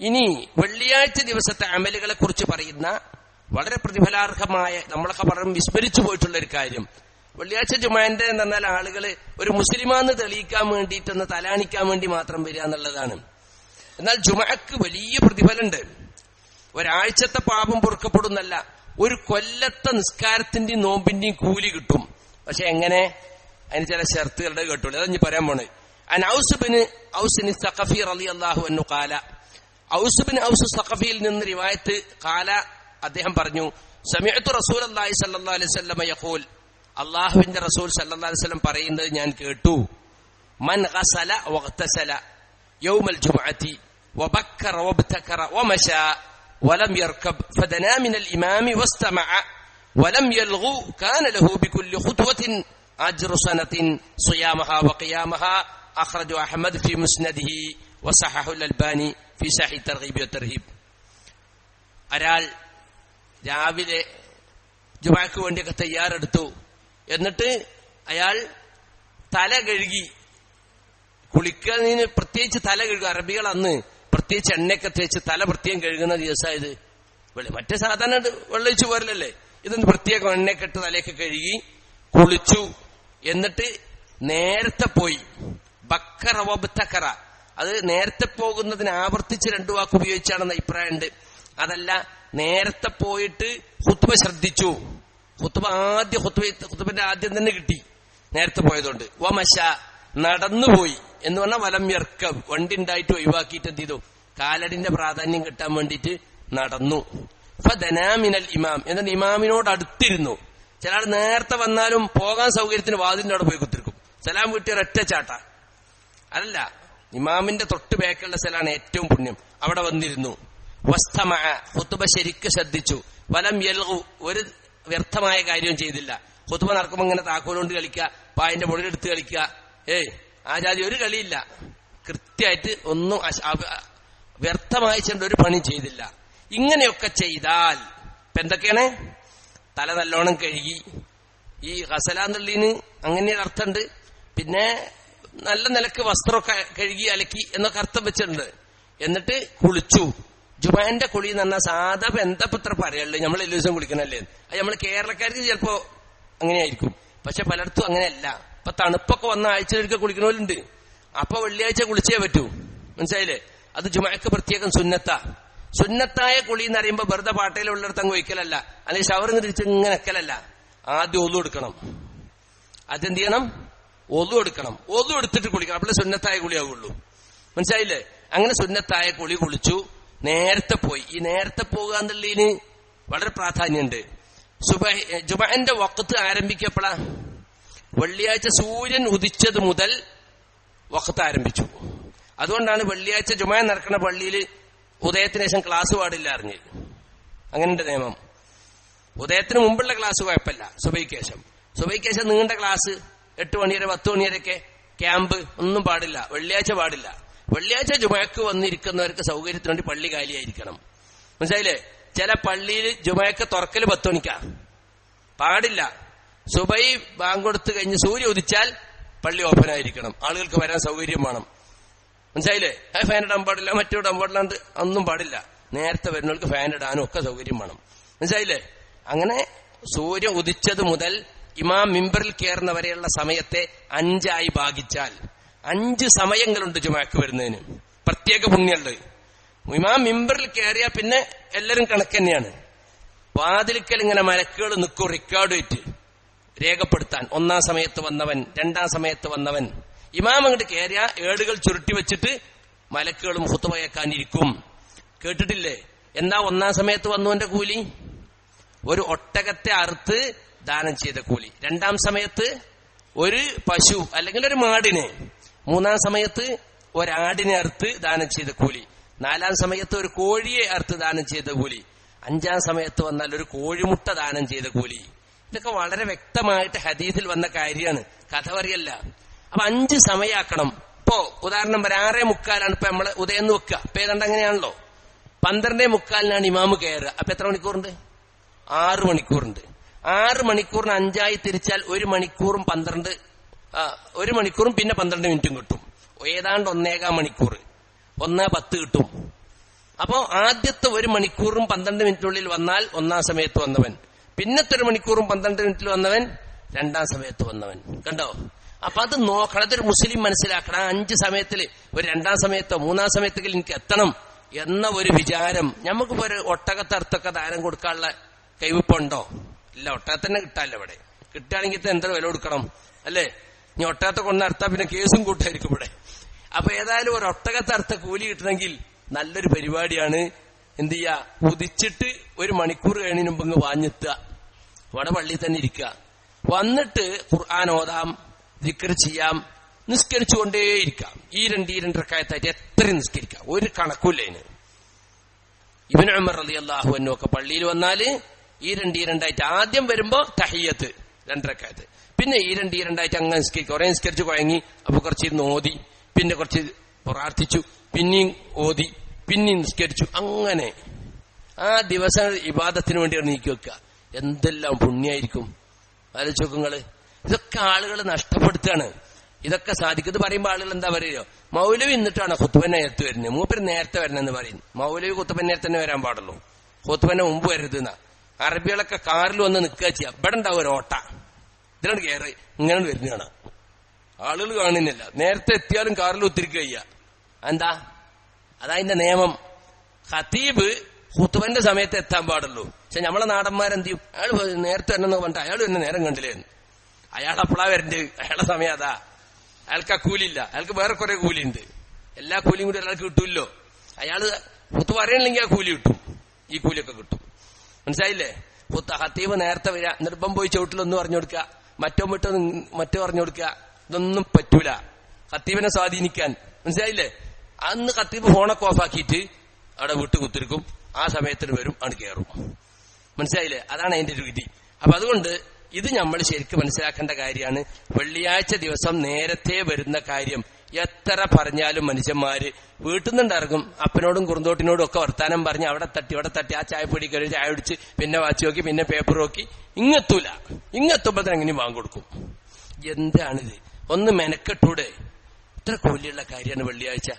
ഇനി വെള്ളിയാഴ്ച ദിവസത്തെ അമലുകളെ കുറിച്ച് പറയുന്ന വളരെ പ്രതിഫലാർഹമായ നമ്മളൊക്കെ പറഞ്ഞു വിസ്മരിച്ചു പോയിട്ടുള്ള ഒരു കാര്യം. വെള്ളിയാഴ്ച ജുമാന്റെ എന്ന് പറഞ്ഞാൽ ആളുകൾ ഒരു മുസ്ലിമാന്ന് തെളിയിക്കാൻ വേണ്ടിയിട്ടൊന്ന് തലാണിക്കാൻ വേണ്ടി മാത്രം വരിക എന്നുള്ളതാണ്. എന്നാൽ ജുമക്ക് വലിയ പ്രതിഫലമുണ്ട്. ഒരാഴ്ചത്തെ പാപം പൊറുക്കപ്പെടുന്നല്ല ഒരു കൊല്ലത്തെ നിസ്കാരത്തിന്റെയും നോമ്പിന്റെയും കൂലി കിട്ടും. പക്ഷെ എങ്ങനെ? അതിന് ചില ഷർത്തുകളുടെ കേട്ടുള്ളൂ. അതഞ്ഞ് പറയാൻ പോണേ അൻ ഔസുബിന് ഔസിന് സഖഫി റളിയല്ലാഹു അള്ളാഹു എന്നു കാല ഔസുബിന് ഔസു സഖഫിയിൽ നിന്ന് റിവായത്ത് കാല അദ്ദേഹം പറഞ്ഞു സമയത്തു റസൂൽ അള്ളാഹി സല്ലാ അലൈഹി സ്വല്ലമ യഖൂൽ അള്ളാഹുവിന്റെ റസൂൽ സല്ലാ അലൈഹി സ്വലം പറയുന്നത് ഞാൻ കേട്ടു മൻ ഗസല വഗ്തസല യൗമൽ ജുമഅത്തി وبكر وابتكر ومشى ولم يركب فدنا من الإمام واستمع ولم يلغو كان له بكل خطوة أجر سنة صيامها وقيامها أخرج أحمد في مسنده വസഹഹുൽ അൽബാനി ഫി തർഹീബ് തർഹീബ് ഒരാൾ രാവിലെ ജുമാക്ക് വേണ്ടിയൊക്കെ തയ്യാറെടുത്തു. എന്നിട്ട് അയാൾ തല കഴുകി. കുളിക്കുന്നതിന് പ്രത്യേകിച്ച് തല കഴുകുക. അറബികൾ അന്ന് പ്രത്യേകിച്ച് എണ്ണയൊക്കെ തേച്ച് തല പ്രത്യേകം കഴുകുന്ന ദിവസമായത്. മറ്റേ സാധാരണ വെള്ളിച്ചു പോരല്ലേ ഇതൊന്ന് പ്രത്യേകം എണ്ണയൊക്കെ ഇട്ട് തലയൊക്കെ കഴുകി കുളിച്ചു. എന്നിട്ട് നേരത്തെ പോയി. ബക്കറ അത് നേരത്തെ പോകുന്നതിന് ആവർത്തിച്ച് രണ്ടു വാക്ക് ഉപയോഗിച്ചാണെന്ന് അഭിപ്രായമുണ്ട്. അതല്ല നേരത്തെ പോയിട്ട് ഹുത്തുബ ശ്രദ്ധിച്ചു. ഹുത്തുബ ആദ്യ ഹുത്തുബ ഹുത്തുബന്റെ ആദ്യം തന്നെ കിട്ടി നേരത്തെ പോയതുകൊണ്ട്. വമശ നടന്നുപോയി എന്ന് പറഞ്ഞാൽ വലം വ്യർക്ക വണ്ടി ഉണ്ടായിട്ട് ഒഴിവാക്കിയിട്ട് എന്ത് ചെയ്തു? കാലടിന്റെ പ്രാധാന്യം കിട്ടാൻ വേണ്ടിയിട്ട് നടന്നു. ഫദനാമിനൽ ഇമാം. എന്നിട്ട് ഇമാമിനോട് അടുത്തിരുന്നു. ചില ആൾ നേരത്തെ വന്നാലും പോകാൻ സൗകര്യത്തിന് വാതിലിന്റെ അവിടെ പോയി കുത്തിരിക്കും. സലാം കിട്ടിയ ഒരൊറ്റ ചാട്ട. അല്ല ഇമാമിന്റെ തൊട്ട് ബേക്കുള്ള സ്ഥലമാണ് ഏറ്റവും പുണ്യം. അവിടെ വന്നിരുന്നു. വസ്തമ ഹുത്തുബ ശരിക്ക് ശ്രദ്ധിച്ചു. വലം യൽഹു ഒരു വ്യർത്ഥമായ കാര്യവും ചെയ്തില്ല. ഹുത്തുബ നടക്കുമ്പോ ഇങ്ങനെ താക്കോലുകൊണ്ട് കളിക്കുക പായന്റെ മുകളിലെടുത്ത് കളിക്കുക. ഏയ് ആ ജാതി ഒരു കളിയില്ല. കൃത്യമായിട്ട് ഒന്നും വ്യർത്ഥമായി ചെണ്ട ഒരു പണി ചെയ്തില്ല. ഇങ്ങനെയൊക്കെ ചെയ്താൽ ഇപ്പൊ എന്തൊക്കെയാണ്? തല നല്ലോണം കഴുകി. ഈ ഹസലാന്നുള്ളതിന് അങ്ങനെ അർത്ഥമുണ്ട്. പിന്നെ നല്ല നിലയ്ക്ക് വസ്ത്രമൊക്കെ കഴുകി അലക്കി എന്നൊക്കെ അർത്ഥം വെച്ചിട്ടുണ്ട്. എന്നിട്ട് കുളിച്ചു. ജുമാന്റെ കുളി എന്ന് പറഞ്ഞാൽ സാധാ ഇത്ര പറയുള്ളൂ നമ്മൾ എല്ലാ ദിവസം കുളിക്കണല്ലേ? അത് നമ്മൾ കേരളക്കാർക്ക് ചിലപ്പോ അങ്ങനെയായിരിക്കും. പക്ഷെ പലയിടത്തും അങ്ങനെയല്ല. ഇപ്പൊ തണുപ്പൊക്കെ വന്ന ആഴ്ചയിലൊക്കെ കുളിക്കണമല്ലുണ്ട് അപ്പൊ വെള്ളിയാഴ്ച കുളിച്ചേ പറ്റൂ. മനസ്സിലായില്ലേ? അത് ജുമാക്ക് പ്രത്യേകം സുന്നത്ത. സുന്നത്തായ കുളി എന്ന് പറയുമ്പോ വെറുതെ പാട്ടയിലുള്ളിടത്ത് അങ്ങ് വയ്ക്കലല്ല അല്ലെങ്കിൽ ഷവർ തിരിച്ച് ഇങ്ങനെ വെക്കലല്ല. ആദ്യം ഒന്നു എടുക്കണം. അതെന്ത് ചെയ്യണം? ഒതു എടുക്കണം. ഒതു എടുത്തിട്ട് കുളിക്കണം. അപ്പോൾ സുന്നത്തായ കുളിയാവുള്ളൂ. മനസ്സിലായില്ലേ? അങ്ങനെ സുന്നത്തായ കുളി കുളിച്ചു. നേരത്തെ പോയി. ഈ നേരത്തെ പോകുക എന്നുള്ളതിന് വളരെ പ്രാധാന്യമുണ്ട്. ജുബന്റെ വക്കത്ത് ആരംഭിക്കപ്പെടാ വെള്ളിയാഴ്ച സൂര്യൻ ഉദിച്ചത് മുതൽ വക്കത്ത് ആരംഭിച്ചു. അതുകൊണ്ടാണ് വെള്ളിയാഴ്ച ജുമ നടക്കുന്ന പള്ളിയിൽ ഉദയത്തിന് ശേഷം ക്ലാസ് പാടില്ല അറിഞ്ഞത് അങ്ങനെയുണ്ട് നിയമം. ഉദയത്തിന് മുമ്പുള്ള ക്ലാസ് കുഴപ്പമില്ല. സുബൈക്ക് ശേഷം. സുബൈക്ക് ശേഷം നീണ്ട ക്ലാസ് എട്ട് മണി വരെ പത്ത് മണി വരെയൊക്കെ ക്യാമ്പ് ഒന്നും പാടില്ല. വെള്ളിയാഴ്ച പാടില്ല. വെള്ളിയാഴ്ച ജുമയക്ക് വന്നിരിക്കുന്നവർക്ക് സൗകര്യത്തിന് വേണ്ടി പള്ളി കാലിയായിരിക്കണം. മനസ്സിലായില്ലേ? ചില പള്ളിയിൽ ജുമയക്ക് തുറക്കൽ പത്ത് മണിക്കാ. പാടില്ല. സുബൈ ബാങ്ക് കൊടുത്തു കഴിഞ്ഞ് സൂര്യ ഉദിച്ചാൽ പള്ളി ഓപ്പൺ ആയിരിക്കണം. ആളുകൾക്ക് വരാൻ സൗകര്യം വേണം. മനസ്സിലായില്ലേ? ഫാൻ ഇടാൻ പാടില്ല മറ്റു ഇടാൻ പാടില്ലാണ്ട് ഒന്നും പാടില്ല. നേരത്തെ വരുന്നവർക്ക് ഫാൻ ഇടാനും ഒക്കെ സൗകര്യം വേണം. മനസ്സിലായില്ലേ? അങ്ങനെ സൂര്യ ഉദിച്ചത് മുതൽ ഇമാം മിമ്പറിൽ കയറുന്ന വരെയുള്ള സമയത്തെ അഞ്ചായി ഭാഗിച്ചാൽ അഞ്ച് സമയങ്ങളുണ്ട് ജുമാക്ക് വരുന്നതിന്. പ്രത്യേക പുണ്യമുണ്ട് ഇമാം മിമ്പറിൽ കയറിയാൽ പിന്നെ എല്ലാവരും കണക്ക് തന്നെയാണ്. വാതിലിക്കൽ ഇങ്ങനെ മരക്കുകൾ നിൽക്കും റെക്കോർഡ് വെച്ച് രേഖപ്പെടുത്താൻ. ഒന്നാം സമയത്ത് വന്നവൻ രണ്ടാം സമയത്ത് വന്നവൻ. ഇമാം അങ്ങോട്ട് കയറിയ ഏടുകൾ ചുരുട്ടി വെച്ചിട്ട് മലക്കുകളും ഹുത്തുവയക്കാനിരിക്കും കേട്ടിട്ടില്ലേ? എന്താ ഒന്നാം സമയത്ത് വന്നുവന്റെ കൂലി? ഒരു ഒട്ടകത്തെ അറുത്ത് ദാനം ചെയ്ത കൂലി. രണ്ടാം സമയത്ത് ഒരു പശു അല്ലെങ്കിൽ ഒരു മാടിനെ. മൂന്നാം സമയത്ത് ഒരാടിനെ അറുത്ത് ദാനം ചെയ്ത കൂലി. നാലാം സമയത്ത് ഒരു കോഴിയെ അറുത്ത് ദാനം ചെയ്ത കൂലി. അഞ്ചാം സമയത്ത് വന്നാൽ ഒരു കോഴിമുട്ട ദാനം ചെയ്ത കൂലി. ഇതൊക്കെ വളരെ വ്യക്തമായിട്ട് ഹദീസിൽ വന്ന കാര്യമാണ്. കഥ പറയല്ല. അപ്പൊ അഞ്ച് സമയാക്കണം. ഇപ്പോ ഉദാഹരണം പറയാം ആറേ മുക്കാലാണ് ഇപ്പൊ നമ്മൾ ഉദയം വെക്കുക. ഇപ്പൊ ഏതാണ്ട് അങ്ങനെയാണല്ലോ. പന്ത്രണ്ടേ മുക്കാലിനാണ് ഇമാമ് കയറുക. അപ്പൊ എത്ര മണിക്കൂറുണ്ട്? ആറ് മണിക്കൂറുണ്ട്. ആറ് മണിക്കൂറിന് അഞ്ചായി തിരിച്ചാൽ ഒരു മണിക്കൂറും പന്ത്രണ്ട് ഒരു മണിക്കൂറും പിന്നെ പന്ത്രണ്ട് മിനിറ്റും കിട്ടും. ഏതാണ്ട് ഒന്നേകാം മണിക്കൂർ ഒന്നേ പത്ത് കിട്ടും. അപ്പോ ആദ്യത്തെ ഒരു മണിക്കൂറും പന്ത്രണ്ട് മിനിറ്റിനുള്ളിൽ വന്നാൽ ഒന്നാം സമയത്ത് വന്നവൻ. പിന്നത്തെ ഒരു മണിക്കൂറും പന്ത്രണ്ട് മിനിറ്റിൽ വന്നവൻ രണ്ടാം സമയത്ത് വന്നവൻ. കണ്ടോ? അപ്പൊ അത് നോക്കണം. അതൊരു മുസ്ലിം മനസ്സിലാക്കണം. അഞ്ച് സമയത്തിൽ ഒരു രണ്ടാം സമയത്തോ മൂന്നാം സമയത്തെങ്കിലും എനിക്ക് എത്തണം എന്ന ഒരു വിചാരം. നമുക്കിപ്പോ ഒരു ഒട്ടകത്തർത്തൊക്കെ ദാനം കൊടുക്കാനുള്ള കൈവിപ്പുണ്ടോ ഇല്ല ഒട്ടകത്തന്നെ കിട്ടാല്ല ഇവിടെ. കിട്ടുകയാണെങ്കിൽ എന്താ വില കൊടുക്കണം അല്ലേ? ഇനി ഒട്ടകത്തെ കൊണ്ട് അർത്ഥ പിന്നെ കേസും കൂട്ടായിരിക്കും ഇവിടെ. അപ്പൊ ഏതായാലും ഒരു ഒട്ടകത്തെ അർത്ഥ കൂലി കിട്ടണമെങ്കിൽ നല്ലൊരു പരിപാടിയാണ് എന്ത് ചെയ്യാ ഉദിച്ചിട്ട് ഒരു മണിക്കൂർ കഴിഞ്ഞതിന് മുമ്പ് വാഞ്ഞെത്തുക. ഇവിടെ പള്ളിയിൽ തന്നെ ഇരിക്കുക. വന്നിട്ട് ഖുർആൻ ഓതാം ദിക്കർ ചെയ്യാം നിസ്കരിച്ചുകൊണ്ടേയിരിക്കാം ഈ രണ്ട് ഈ രണ്ടരക്കായത്തായിട്ട് എത്രയും നിസ്കരിക്കാം ഒരു കണക്കൂല്ല ഉമർ അലി അള്ളാഹു എന്നൊക്കെ പള്ളിയിൽ വന്നാൽ ഈ രണ്ട് ഈ രണ്ടായിട്ട് ആദ്യം വരുമ്പോ തഹിയത്ത് രണ്ടരക്കായത്ത് പിന്നെ ഈ രണ്ട് ഈ രണ്ടായിട്ട് അങ്ങ് നിസ്കരിക്കും. കുറെ നിസ്കരിച്ച് കുഴങ്ങി അപ്പൊ കുറച്ചിരുന്ന് ഓതി. പിന്നെ കുറച്ച് പ്രാർത്ഥിച്ചു പിന്നെയും ഓതി പിന്നെയും നിസ്കരിച്ചു. അങ്ങനെ ആ ദിവസം ഇബാദത്തിന് വേണ്ടിയാണ് നീക്കി വെക്കുക. എന്തെല്ലാം പുണ്യായിരിക്കും. ആലോചിച്ച് നോക്കുങ്ങൾ ഇതൊക്കെ ആളുകൾ നഷ്ടപ്പെടുത്തുകയാണ്. ഇതൊക്കെ സാധിക്കും. ഇത് പറയുമ്പോൾ ആളുകൾ എന്താ പറയുക? മൗലവി എന്നിട്ടാണ് കുത്തുവൻ നേരത്തെ വരുന്നത്. മൂപ്പര് നേരത്തെ വരണമെന്ന് പറയുന്നു മൗലവി കുത്തുപന്നേരത്തന്നെ നേരത്തെ തന്നെ വരാൻ പാടുള്ളൂ. കുത്തുവന്റെ മുമ്പ് വരരുത് എന്നാ. അറബികളൊക്കെ കാറിൽ വന്ന് നിൽക്കുക ചെയ്യാം. ഇവിടെ ഉണ്ടാവും ഒരു ഓട്ട. ഇതിനോട് കയറി. ഇങ്ങനെ വരുന്നതാണ്. ആളുകൾ കാണുന്നില്ല. നേരത്തെ എത്തിയാലും കാറിൽ ഒത്തിരിക്കുക ചെയ്യുക എന്താ അതതിന്റെ നിയമം. ഖത്തീബ് ഹുത്തുവന്റെ സമയത്ത് എത്താൻ പാടുള്ളൂ. പക്ഷെ നമ്മളെ നാടന്മാരെന്ത് ചെയ്യും? അയാൾ നേരത്തെ തന്നെ പറഞ്ഞിട്ട് അയാൾ എന്നെ നേരം കണ്ടില്ലേ? അയാൾ അപ്പളാ വരണ്ട് അയാളെ സമയം അതാ. അയാൾക്ക് ആ കൂലിയില്ല. അയാൾക്ക് വേറെ കുറെ കൂലിയുണ്ട്. എല്ലാ കൂലിയും കൂടി അയാൾക്ക് കിട്ടൂല്ലോ. അയാൾ ഹുത്തു പറയണില്ലെങ്കിൽ ആ കൂലി കിട്ടും. ഈ കൂലിയൊക്കെ കിട്ടും. മനസ്സിലായില്ലേ? ഹുത്ത് ഹത്തീബ് നേരത്തെ വരിക നിർബം പോയി ചവിട്ടിലൊന്നും പറഞ്ഞു കൊടുക്കുക. മറ്റോ മറ്റോ മറ്റോ പറഞ്ഞു കൊടുക്കുക. ഇതൊന്നും പറ്റൂല. ഹത്തീബിനെ സ്വാധീനിക്കാൻ. മനസ്സിലായില്ലേ? അന്ന് ഹത്തീബ് ഫോണൊക്കെ ഓഫാക്കിയിട്ട് അവിടെ വിട്ട് കുത്തിരിക്കും. ആ സമയത്തിന് വരും ആണ് കയറും മനസ്സിലായില്ലേ? അതാണ് അതിന്റെ ഒരു വിധി. അപ്പൊ അതുകൊണ്ട് ഇത് നമ്മൾ ശരിക്കും മനസ്സിലാക്കേണ്ട കാര്യമാണ്. വെള്ളിയാഴ്ച ദിവസം നേരത്തെ വരുന്ന കാര്യം. എത്ര പറഞ്ഞാലും മനുഷ്യന്മാര് വീട്ടിൽ നിന്നുണ്ടാർക്കും അപ്പനോടും കുറുന്തോട്ടിനോടും ഒക്കെ വർത്താനം പറഞ്ഞ് അവിടെ തട്ടി ഇവിടെ തട്ടി ആ ചായപ്പൊടി കയറി ചായ പിടിച്ച് പിന്നെ വാച്ച് നോക്കി പിന്നെ പേപ്പർ നോക്കി. ഇങ്ങെത്തൂല. ഇങ്ങെത്തുമ്പോ തന്നെ വാങ്ങി വാങ്ങിക്കൊടുക്കും എന്താണിത്? ഒന്ന് മെനക്കെട്ടൂടെ. ഇത്ര കൂലിയുള്ള കാര്യമാണ് വെള്ളിയാഴ്ച.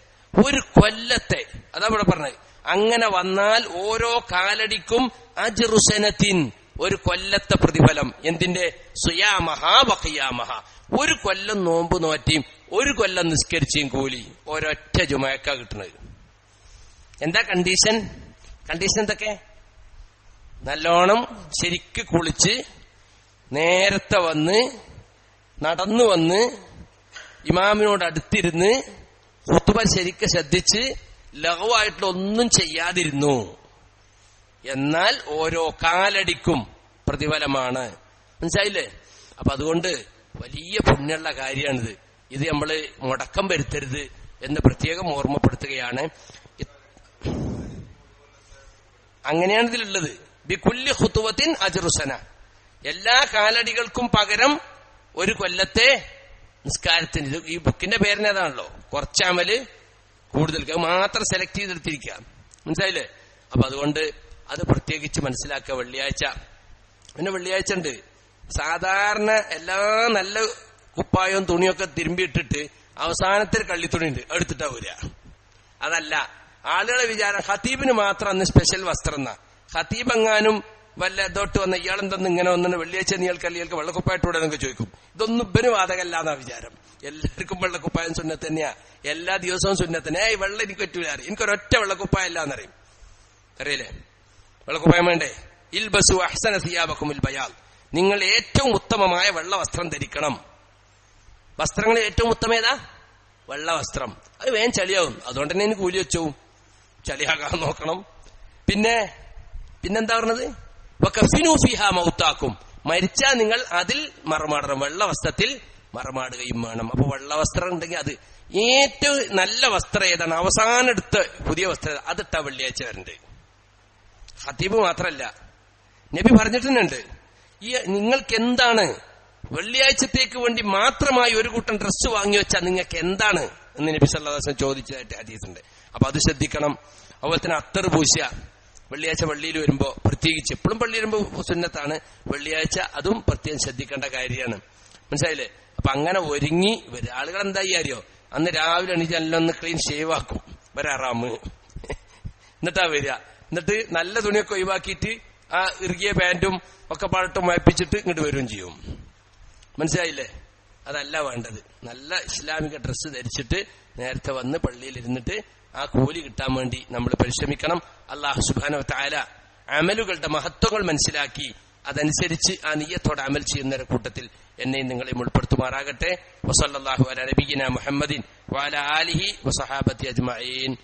ഒരു കൊല്ലത്തെ അതാ ഇവിടെ പറഞ്ഞത്. അങ്ങനെ വന്നാൽ ഓരോ കാലടിക്കും അജറുസനത്തിൻ ഒരു കൊല്ലത്തെ പ്രതിഫലം. എന്തിന്റെ? സുയാമഹ വഖിയാമഹ. ഒരു കൊല്ലം നോമ്പ് നോറ്റിയും ഒരു കൊല്ലം നിസ്കരിച്ചും കൂലി ഒരൊറ്റ ജുമയക്ക കിട്ടുന്നത് എന്താ കണ്ടീഷൻ കണ്ടീഷൻ എന്തൊക്കെ? നല്ലോണം ശരിക്ക് കുളിച്ച് നേരത്തെ വന്ന് നടന്നു വന്ന് ഇമാമിനോട് അടുത്തിരുന്ന് കുത്തുബ ശരിക്ക് ശ്രദ്ധിച്ച് ലഘുവായിട്ടുള്ള ഒന്നും ചെയ്യാതിരുന്നു. എന്നാൽ ഓരോ കാലടിക്കും പ്രതിഫലമാണ്. മനസ്സിലായില്ലേ? അപ്പൊ അതുകൊണ്ട് വലിയ പുണ്യമുള്ള കാര്യമാണിത്. ഇത് നമ്മൾ മുടക്കം വരുത്തരുത് എന്ന് പ്രത്യേകം ഓർമ്മപ്പെടുത്തുകയാണ്. അങ്ങനെയാണ് ഇതിലുള്ളത്. ബിക്കുല്യ ഹുത്തുവത്തിൻ അജറുസന. എല്ലാ കാലടികൾക്കും പകരം ഒരു കൊല്ലത്തെ നിസ്കാരത്തിന്. ഇത് ഈ ബുക്കിന്റെ പേരിനേതാണല്ലോ കുറച്ചമൽ കൂടുതൽ. മാത്രം സെലക്ട് ചെയ്തെടുത്തിരിക്കുക. മനസ്സിലായില്ലേ? അപ്പൊ അതുകൊണ്ട് അത് പ്രത്യേകിച്ച് മനസ്സിലാക്കുക. വെള്ളിയാഴ്ച. പിന്നെ വെള്ളിയാഴ്ച ഉണ്ട്. സാധാരണ എല്ലാ നല്ല കുപ്പായവും തുണിയൊക്കെ തിരുമ്പിയിട്ടിട്ട് അവസാനത്തിൽ കള്ളിത്തുണി ഉണ്ട് എടുത്തിട്ടാ വരിക. അതല്ല ആളുകളെ വിചാരം ഹത്തീബിന് മാത്രം അന്ന് സ്പെഷ്യൽ വസ്ത്രം എന്നാ ഹത്തീബ് എങ്ങാനും വല്ല ഇതോട്ട് വന്ന ഇയാളെന്തെന്ന് ഇങ്ങനെ വന്നിട്ട് വെള്ളിയാഴ്ച നീൾക്ക് അല്ലെങ്കിൽ വെള്ളക്കുപ്പായിട്ടൂടെ എന്നൊക്കെ ചോദിക്കും. ഇതൊന്നും ഇബന് വാതകല്ല എന്നാ വിചാരം. എല്ലാവർക്കും വെള്ളക്കുപ്പായം സുന്നത്ത് തന്നെയാ. എല്ലാ ദിവസവും സുന്നത്തന്നെ ഏയ് വെള്ളം എനിക്ക് പറ്റൂല അറിയും എനിക്കൊരൊറ്റ വെള്ളക്കുപ്പായല്ല എന്നറിയും അറിയില്ലേ? വെള്ളക്കുപ്പായം വേണ്ടേ? ഇൽ ബസു അഹ്സന സിയാബക്കുമിൽ ബയാൽ. നിങ്ങൾ ഏറ്റവും ഉത്തമമായ വെള്ള വസ്ത്രം ധരിക്കണം. വസ്ത്രങ്ങൾ ഏറ്റവും ഉത്തമേതാ വെള്ള വസ്ത്രം അത് വേഗം ചളിയാവും. അതുകൊണ്ട് തന്നെ എനിക്ക് കൂലി വെച്ചു. ചളിയാകാൻ നോക്കണം. പിന്നെ പിന്നെന്താ പറഞ്ഞത്? ഫിഹ മൗത്താക്കും. മരിച്ചാൽ നിങ്ങൾ അതിൽ മറമാടണം. വെള്ള വസ്ത്രത്തിൽ മറമാടുകയും വേണം. അപ്പൊ വെള്ള വസ്ത്രം ഉണ്ടെങ്കിൽ അത് ഏറ്റവും നല്ല വസ്ത്രം ഏതാണ്? അവസാനം എടുത്ത പുതിയ വസ്ത്രം അതിട്ട വെള്ളിയാഴ്ച വരണ്ട്. ഹത്തീബ് മാത്രല്ല. നബി പറഞ്ഞിട്ടുണ്ട് ഈ നിങ്ങൾക്ക് എന്താണ് വെള്ളിയാഴ്ചത്തേക്ക് വേണ്ടി മാത്രമായി ഒരു കൂട്ടം ഡ്രസ്സ് വാങ്ങി വെച്ചാൽ നിങ്ങൾക്ക് എന്താണ് എന്ന് നബി സല്ലാസം ചോദിച്ചതായിട്ട് ഹദീസുണ്ട്. അപ്പൊ അത് ശ്രദ്ധിക്കണം. അതുപോലെ തന്നെ അത്തർ പൂശ വെള്ളിയാഴ്ച പള്ളിയിൽ വരുമ്പോ പ്രത്യേകിച്ച് എപ്പോഴും പള്ളി വരുമ്പോ സുന്നത്താണ്. വെള്ളിയാഴ്ച അതും പ്രത്യേകം ശ്രദ്ധിക്കേണ്ട കാര്യമാണ്. മനസ്സിലായില്ലേ? അപ്പൊ അങ്ങനെ ഒരുങ്ങി ആളുകൾ എന്താ അറിയോ? അന്ന് രാവിലെ എണീച്ച് എല്ലാം ഒന്ന് ക്ലീൻ ഷേവ് ആക്കും വരാറാമ് എന്നിട്ടാ വരിക എന്നിട്ട് നല്ല തുണിയൊക്കെ ഒഴിവാക്കിയിട്ട് ആ ഇറുകിയ പാന്റും ഒക്കെ പാട്ടും വായിപ്പിച്ചിട്ട് ഇങ്ങോട്ട് വരികയും ചെയ്യും. മനസ്സിലായില്ലേ? അതല്ല വേണ്ടത്. നല്ല ഇസ്ലാമിക ഡ്രസ്സ് ധരിച്ചിട്ട് നേരത്തെ വന്ന് പള്ളിയിൽ ഇരുന്നിട്ട് ആ കൂലി കിട്ടാൻ വേണ്ടി നമ്മൾ പരിശ്രമിക്കണം. അള്ളാഹു സുബാന താല അമലുകളുടെ മഹത്വങ്ങൾ മനസ്സിലാക്കി അതനുസരിച്ച് ആ നീയത്തോടെ അമൽ ചെയ്യുന്ന കൂട്ടത്തിൽ എന്നെയും നിങ്ങളെയും ഉൾപ്പെടുത്തുമാറാകട്ടെ. വസല്ലാഹു അല നബീന മുഹമ്മദിൻ വാല ആലിഹി വസഹാബത്തി അജ്മഈൻ.